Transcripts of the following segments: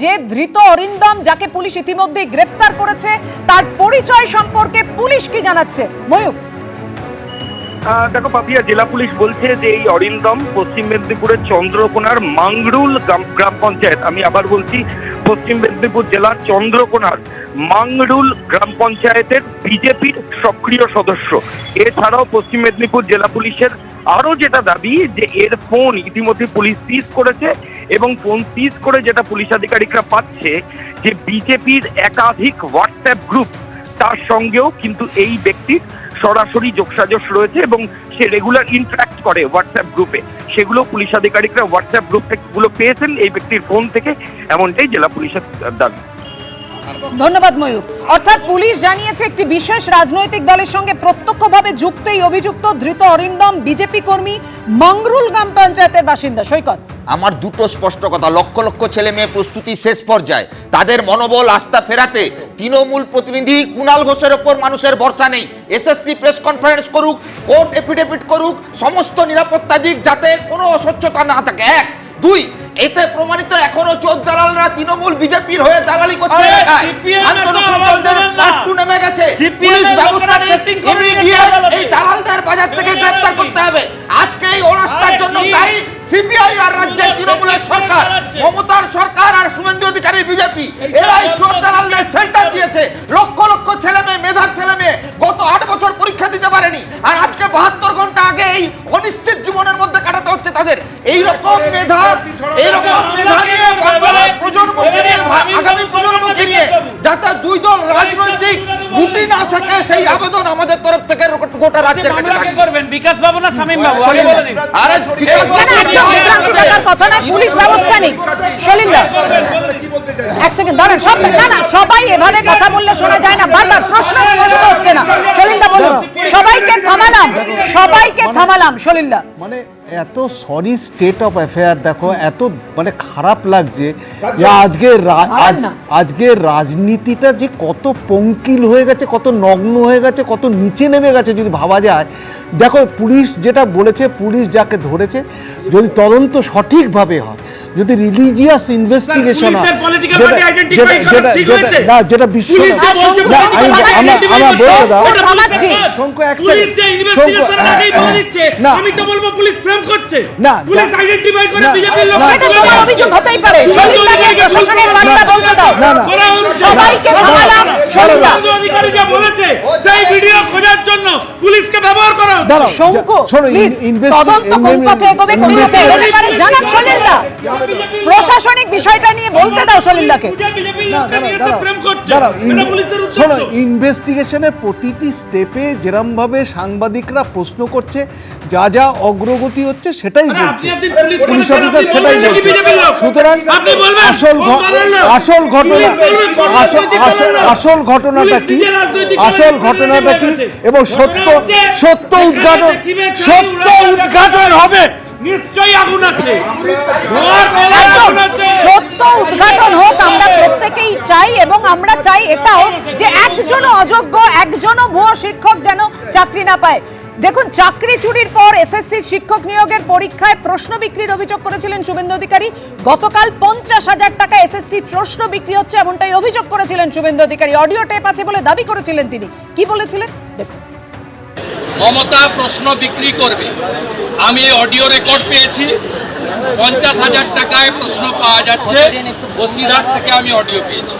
যে ধৃত অরিন্দম যাকে পুলিশ ইতিমধ্যেই গ্রেফতার করেছে, তার পরিচয় সম্পর্কে পুলিশ কি জানাচ্ছে? ময়ূক দেখো পাপিয়া, জেলা পুলিশ বলছে যে এই অরিন্দম পশ্চিম মেদিনীপুরের চন্দ্রকোনার মাংরুল গ্রাম পঞ্চায়েত। আমি আবার বলছি, পশ্চিম মেদিনীপুর জেলার চন্দ্রকোনার মাংরুল গ্রাম পঞ্চায়েতের বিজেপির সক্রিয় সদস্য। এছাড়াও পশ্চিম মেদিনীপুর জেলা পুলিশের আরও যেটা দাবি, যে এর ফোন ইতিমধ্যে পুলিশ সিজ করেছে। এবং ফোন করে যেটা পুলিশ আধিকারিকরা পাচ্ছে যে বিজেপির একাধিক হোয়াটসঅ্যাপ গ্রুপ তার সঙ্গেও কিন্তু এই ব্যক্তির সরাসরি যোগসাজশ রয়েছে এবং সে রেগুলার ইন্টারাক্ট করে হোয়াটসঅ্যাপ গ্রুপে সেগুলো পুলিশ আধিকারিকরা হোয়াটসঅ্যাপ গ্রুপ থেকে গুলো পেয়েছেন এই ব্যক্তির ফোন থেকে, এমনটাই জেলা পুলিশের দাবি। ধন্যবাদ, ময়ূক। অর্থাৎ পুলিশ জানিয়েছে, একটি বিশেষ রাজনৈতিক দলের সঙ্গে প্রত্যক্ষভাবে যুক্ত এই অভিযুক্ত ধৃত অরিন্দম, বিজেপি কর্মী মংরুল গ্রাম পঞ্চায়েতের বাসিন্দা। সৈকত। আমার দুটো স্পষ্ট কথা, লক্ষ লক্ষ ছেলে মেয়ে প্রস্তুতি শেষ পর্যায়ে। তাদের মনোবল, আস্থা ফেরাতে তৃণমূল প্রতিনিধি কুণাল ঘোষের ওপর মানুষের ভরসা নেই। এসএসসি প্রেস কনফারেন্স করুক কোর্ট এফিডেভিট করুক, সমস্ত নিরাপত্তা দিক যাতে কোনো অস্বচ্ছতা না থাকে। এক, দুই এতে প্রমাণিত এখনও চোর দালালরা তৃণমূল বিজেপির হয়ে দালালি করছে এলাকায়। শান্তনু। পাট্টু নেমে গেছে। পুলিশ ব্যবস্থা। এই দালালদের বাজার থেকে গ্রেফতার করতে হবে। আজকে এই অনাস্থার জন্য সিবিআই আর রাজ্যের তৃণমূলের সরকার। মমতার সরকার আর শুভেন্দু অধিকারী বিজেপি। এরাই চোর দালালদের সেন্টার দিয়েছে। লক্ষ লক্ষ ছেলে মেয়ে মেধার ছেলে মেয়ে গত আট বছর পরীক্ষা দিতে পারেনি। আর আজকে বাহাত্তর ঘণ্টা আগে এই অনিশ্চিত জীবনের মধ্যে কাটাতে হচ্ছে তাদের। এই রকম মেধা এই রকম মেধা নিয়ে বাংলার প্রজন্মকে নিয়ে আগামী প্রজন্মকে নিয়ে যাতে দুই দল রাজনৈতিক রুটি না থাকে সেই আবেদন আমাদের তরফ থেকে গোটা রাজ্যের কাছে মামলা করবেন বিকাশ বাবু না শামীম বাবু? আগে বলে দিন। আরে বিকাশ এখানে একদম বিভ্রান্ত থাকার কথা না পুলিশ ব্যবস্থা নেই। সলিন্দা এক সেকেন্ড দাঁড়ান সব না না সবাই এভাবে কথা বললে শোনা যায় না বারবার প্রশ্ন স্পষ্ট হচ্ছে না। সলিন্দা বলুন সবাইকে থামালাম সবাইকে থামালাম সলিন্দা মানে এত সরি স্টেট অফ অ্যাফেয়ার দেখো এত মানে খারাপ লাগছে। যে আজকে আজকে রাজনীতিটা যে কত পঙ্কিল হয়ে গেছে কত নগ্ন হয়ে গেছে কত নিচে নেমে গেছে যদি ভাবা যায়। দেখো পুলিশ যেটা বলেছে পুলিশ যাকে ধরেছে যদি তদন্ত সঠিকভাবে হয় যদি রিলিজিয়াস ইনভেস্টিগেশন হয়? না যেটা বিশ্ব আমি- হ্যাঁ, হ্যাঁ। না। তো বলব পুলিশ ফ্রেম করছে না, পুলিশ আইডেন্টিফাই করে বিজেপির লোক না, তোমার অভিযোগ হতেই পারে সলিন্দাকে প্রশাসনের বার্তা বলতে দাও না, না। সবাইকে থামালাম সলিন্দা অধিকারী যা বলেছে সেই ভিডিও খোঁজার জন্য পুলিশকে ব্যবহার করা। হচ্ছে। দাঁড়াও শঙ্কু প্লিজ তদন্ত কোন পথে এগোবে কোন পথে এগোতে পারে জানান সলিন্দা প্রশাসনিক বিষয়টা নিয়ে বলতে দাও উদ্দেশ্য। শোনো ইনভেস্টিগেশনের প্রতিটি স্টেপে যেরমভাবে সাংবাদিকরা প্রশ্ন করছে যা যা অগ্রগতি হচ্ছে সেটাই বলছে। পুলিশ পুলিশ অফিসার সেটাই বলছে। সুতরাং আসল? আসল ঘটনা আসল ঘটনাটা কি? আসল ঘটনাটা কি? এবং। সত্য সত্য উদ্ঘাটন সত্য উদ্ঘাটন হবে। নিশ্চয়ই আগুন আছে। সত্য উদ্ঘাটন হোক আমরা প্রত্যেকেই চাই এবং আমরা চাই এটাও যে একজন অযোগ্য একজনও ভুয়ো শিক্ষক যেন চাকরি না পায়। দেখুন চাকরি চুরির পর এসএসসি শিক্ষক নিয়োগের পরীক্ষায় প্রশ্ন বিক্রির অভিযোগ করেছিলেন শুভেন্দু অধিকারী। গতকাল পঞ্চাশ হাজার টাকা এসএসসি প্রশ্ন বিক্রি হচ্ছে এমনটাই অভিযোগ করেছিলেন শুভেন্দু অধিকারী। অডিও টেপ আছে বলে দাবি করেছিলেন তিনি। কি বলেছিলেন? দেখুন। মমতা প্রশ্ন বিক্রি করবে। আমি অডিও রেকর্ড পেয়েছি। পঞ্চাশ হাজার টাকায় প্রশ্ন পাওয়া যাচ্ছে। বসিরহাট থেকে আমি অডিও পেয়েছি।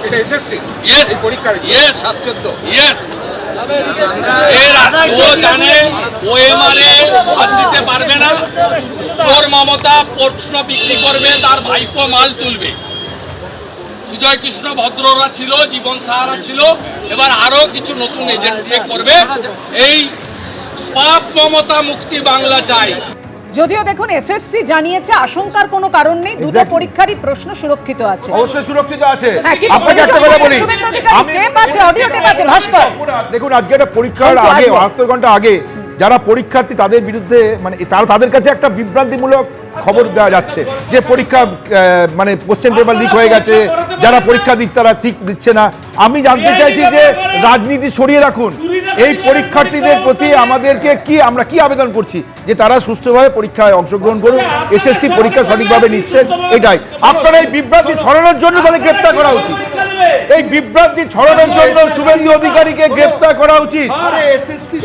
ও কাজ দিতে পারবে না। চোর মমতা প্রশ্ন বিক্রি করবে তার ভাইপো মাল তুলবে। সুজয় কৃষ্ণ ভদ্ররা ছিল জীবন সাহারা ছিল। এবার আরও কিছু নতুন এজেন্ট দিয়ে করবে। এই পাপ মমতা মুক্তি বাংলা চাই। যদিও দেখুন এসএসসি জানিয়েছে আশঙ্কার কোনো কারণ নেই দুটো পরীক্ষারই প্রশ্ন সুরক্ষিত আছে। অবশ্যই সুরক্ষিত আছে। হ্যাঁ, আপনাকে একটা কথা বলি। আমি- টেপ আছে, অডিও টেপ আছে, ভাস্কর। দেখুন আজকে একটা পরীক্ষার আগে আসব। বাহাত্তর ঘণ্টা আগে যারা পরীক্ষার্থী তাদের বিরুদ্ধে মানে তারা তাদের কাছে একটা বিভ্রান্তিমূলক খবর দেওয়া যাচ্ছে যে পরীক্ষা মানে কোশ্চেন পেপার লিক হয়ে গেছে যারা পরীক্ষা দিচ্ছে তারা ঠিক দিচ্ছে না। আমি জানতে চাইছি যে রাজনীতি সরিয়ে রাখুন। এই পরীক্ষার্থীদের প্রতি আমাদেরকে কি আমরা কি আবেদন করছি? যে তারা সুষ্ঠুভাবে পরীক্ষায় অংশগ্রহণ করুন এসএসসি পরীক্ষা সঠিকভাবে নিচ্ছেন এটাই। আপনারা এই বিভ্রান্তি ছড়ানোর জন্য তাদের গ্রেপ্তার করা উচিত। এই বিভ্রান্তি ছড়ানোর জন্য শুভেন্দু অধিকারীকে গ্রেপ্তার করা উচিত।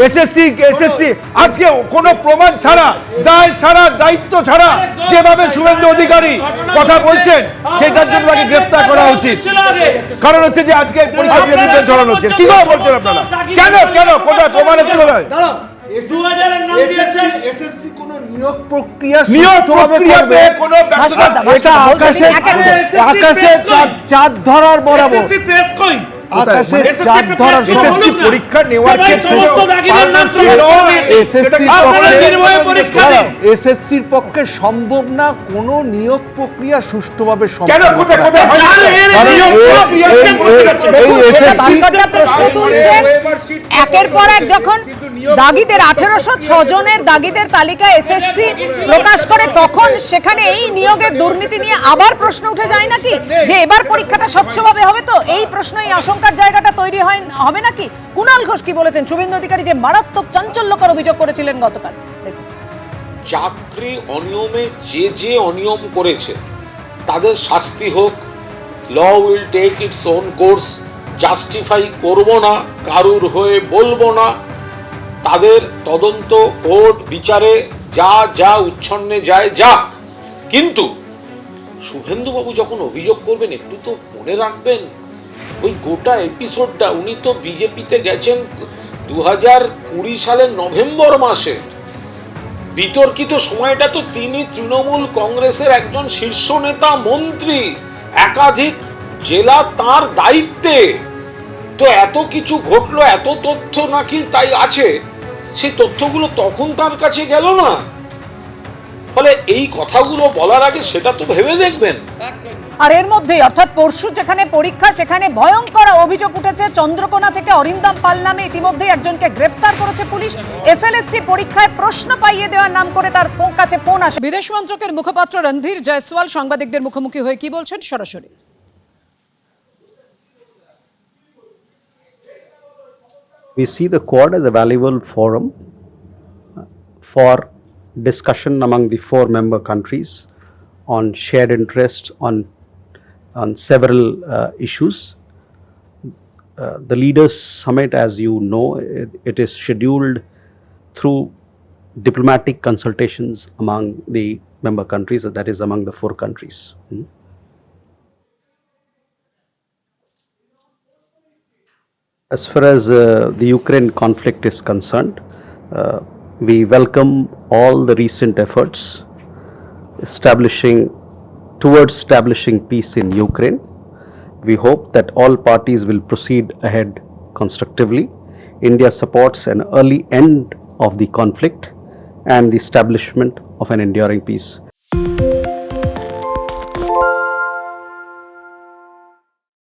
এসএসসি এসএসসি আজকে কোনো প্রমাণ ছাড়া দায় ছাড়া দায়িত্ব ছাড়া যেভাবে শুভেন্দু অধিকারী কথা বলছেন সেটার জন্য তাকে গ্রেপ্তার করা উচিত। কারণ হচ্ছে যে আজকে পরীক্ষা দিয়ে দিতে ছড়ানো হচ্ছে। কি বলছেন আপনারা? কেন কেন? কোথায়? প্রমাণের নিয়োগ প্রক্রিয়া নিয়োগ প্রক্রিয়াতে কোনো দা, বলতে আকাশে চাঁদ চাঁদ ধরার বরাবর। প্রেস কই? আকাশে চাঁদ ধরার পরীক্ষা নেওয়ার ক্ষেত্রে নয়। দিয়েছে। এসএসসির পক্ষে সম্ভব না কোনো নিয়োগ প্রক্রিয়া সুষ্ঠুভাবে কেন? কোথায় কোথায়? হয় প্রশ্ন তুলছেন। একের পর এক যখন দাগিদের আঠেরোশো জনের দাগিদের তালিকা এসএসসি প্রকাশ করে তখন সেখানে এই নিয়োগের দুর্নীতি নিয়ে আবার প্রশ্ন উঠে যায় নাকি? যে এবার পরীক্ষাটা স্বচ্ছভাবে হবে তো এই প্রশ্ন এই আশঙ্কার জায়গাটা তৈরি হয়, হবে নাকি? কুণাল ঘোষ কি বলেছেন? শুভেন্দু অধিকারী যে মারাত্মক চাঞ্চল্যকর অভিযোগ করেছিলেন গতকাল। চাকরি অনিয়মে যে যে অনিয়ম করেছে, তাদের শাস্তি হোক law will take its own course justify করব না, কারুর হয়ে বলব না তাদের তদন্ত, কোর্ট, বিচারে যা যা উচ্ছন্নে যায়, যাক। কিন্তু শুভেন্দুবাবু যখন অভিযোগ করবেন, একটু তো মনে রাখবেন, ওই গোটা এপিসোডটা উনি তো বিজেপিতে গেছেন দু হাজার কুড়ি সালের নভেম্বর মাসে। বিতর্কিত সময়টা তো তিনি তৃণমূল কংগ্রেসের একজন শীর্ষ নেতা, মন্ত্রী, একাধিক জেলা তার দায়িত্বে। তো এত কিছু ঘটলো, এত তথ্য নাকি তাই আছে? সেই তথ্যগুলো তখন তার কাছে গেল না। ফলে এই কথাগুলো বলার আগে সেটা তো ভেবে দেখবেন। আর এর মধ্যেই অর্থাৎ পরশু যেখানে পরীক্ষা সেখানে ভয়ঙ্কর অভিযোগ উঠেছে চন্দ্রকোনা থেকে অরিন্দম পাল নামে ইতিমধ্যেই একজনকে গ্রেফতার করেছে পুলিশ। এসএলএসটি পরীক্ষায় প্রশ্ন পাইয়ে দেওয়ার নাম করে তার ফোন কাছে ফোন আসে। বিদেশ মন্ত্রকের মুখপাত্র রণধীর জয়সওয়াল সাংবাদিকদের মুখোমুখি হয়ে কি বলছেন? সরাসরি। We see the Quad as a valuable forum uh, for discussion among the four member countries on shared interests on, on several uh, issues. Uh, the Leaders Summit, as you know, it, it is scheduled through diplomatic consultations among the member countries, that is, among the four countries. Hmm. As far as uh, the Ukraine conflict is concerned, uh, we welcome all the recent efforts establishing towards establishing peace in Ukraine. We hope that all parties will proceed ahead constructively. India supports an early end of the conflict and the establishment of an enduring peace.